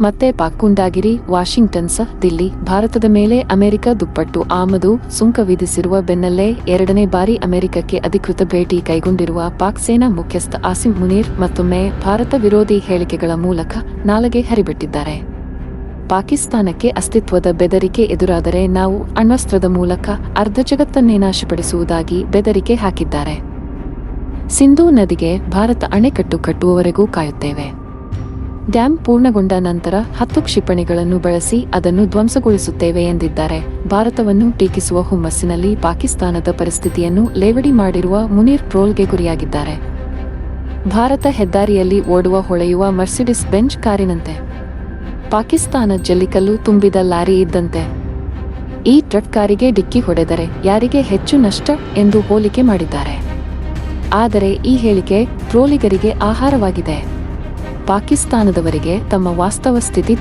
ಮತ್ತೆ ಪಾಕ್ ಗುಂಡಾಗಿರಿ, ವಾಷಿಂಗ್ಟನ್ ಸಹ, ದಿಲ್ಲಿ. ಭಾರತದ ಮೇಲೆ ಅಮೆರಿಕ ದುಪ್ಪಟ್ಟು. ಆಮದು ಸುಂಕ ವಿಧಿಸಿರುವ ಬೆನ್ನಲ್ಲೇ ಎರಡನೇ ಬಾರಿ ಅಮೆರಿಕಕ್ಕೆ ಅಧಿಕೃತ ಭೇಟಿ ಕೈಗೊಂಡಿರುವ ಪಾಕ್ ಸೇನಾ ಮುಖ್ಯಸ್ಥ ಆಸಿಂ ಮುನೀರ್ ಮತ್ತೊಮ್ಮೆ ಭಾರತ ವಿರೋಧಿ ಹೇಳಿಕೆಗಳ ಮೂಲಕ ನಾಲಗೆ ಹರಿಬಿಟ್ಟಿದ್ದಾರೆ. ಪಾಕಿಸ್ತಾನಕ್ಕೆ ಅಸ್ತಿತ್ವದ ಬೆದರಿಕೆ ಎದುರಾದರೆ ನಾವು ಅಣ್ವಸ್ತ್ರದ ಮೂಲಕ ಅರ್ಧ ಜಗತ್ತನ್ನೇ ನಾಶಪಡಿಸುವುದಾಗಿ ಬೆದರಿಕೆ ಹಾಕಿದ್ದಾರೆ. ಸಿಂಧೂ ನದಿಗೆ ಭಾರತ ಅಣೆಕಟ್ಟು ಕಟ್ಟುವವರೆಗೂ ಕಾಯುತ್ತೇವೆ. ಡ್ಯಾಂ ಪೂರ್ಣಗೊಂಡ ನಂತರ ಹತ್ತು ಕ್ಷಿಪಣಿಗಳನ್ನು ಬಳಸಿ ಅದನ್ನು ಧ್ವಂಸಗೊಳಿಸುತ್ತೇವೆ ಎಂದಿದ್ದಾರೆ. ಭಾರತವನ್ನು ಟೀಕಿಸುವ ಹುಮ್ಮಸ್ಸಿನಲ್ಲಿ ಪಾಕಿಸ್ತಾನದ ಪರಿಸ್ಥಿತಿಯನ್ನು ಲೇವಡಿ ಮಾಡಿರುವ ಮುನೀರ್ ಟ್ರೋಲ್ಗೆ ಗುರಿಯಾಗಿದ್ದಾರೆ. ಭಾರತ ಹೆದ್ದಾರಿಯಲ್ಲಿ ಓಡುವ ಹೊಳೆಯುವ ಮರ್ಸಿಡಿಸ್ ಬೆಂಚ್ ಕಾರಿನಂತೆ. ಪಾಕಿಸ್ತಾನ ಜಲ್ಲಿಕಲ್ಲು ತುಂಬಿದ ಲಾರಿ ಇದ್ದಂತೆ. ಈ ಟ್ರಕ್ ಕಾರಿಗೆ ಡಿಕ್ಕಿ ಹೊಡೆದರೆ ಯಾರಿಗೆ ಹೆಚ್ಚು ನಷ್ಟ ಎಂದು ಹೋಲಿಕೆ ಮಾಡಿದ್ದಾರೆ. ಆದರೆ ಈ ಹೇಳಿಕೆ ಟ್ರೋಲಿಗರಿಗೆ ಆಹಾರವಾಗಿದೆ. ಪಾಕಿಸ್ತಾನದವರಿಗೆ ತಮ್ಮ ವಾಸ್ತವ ಸ್ಥಿತಿ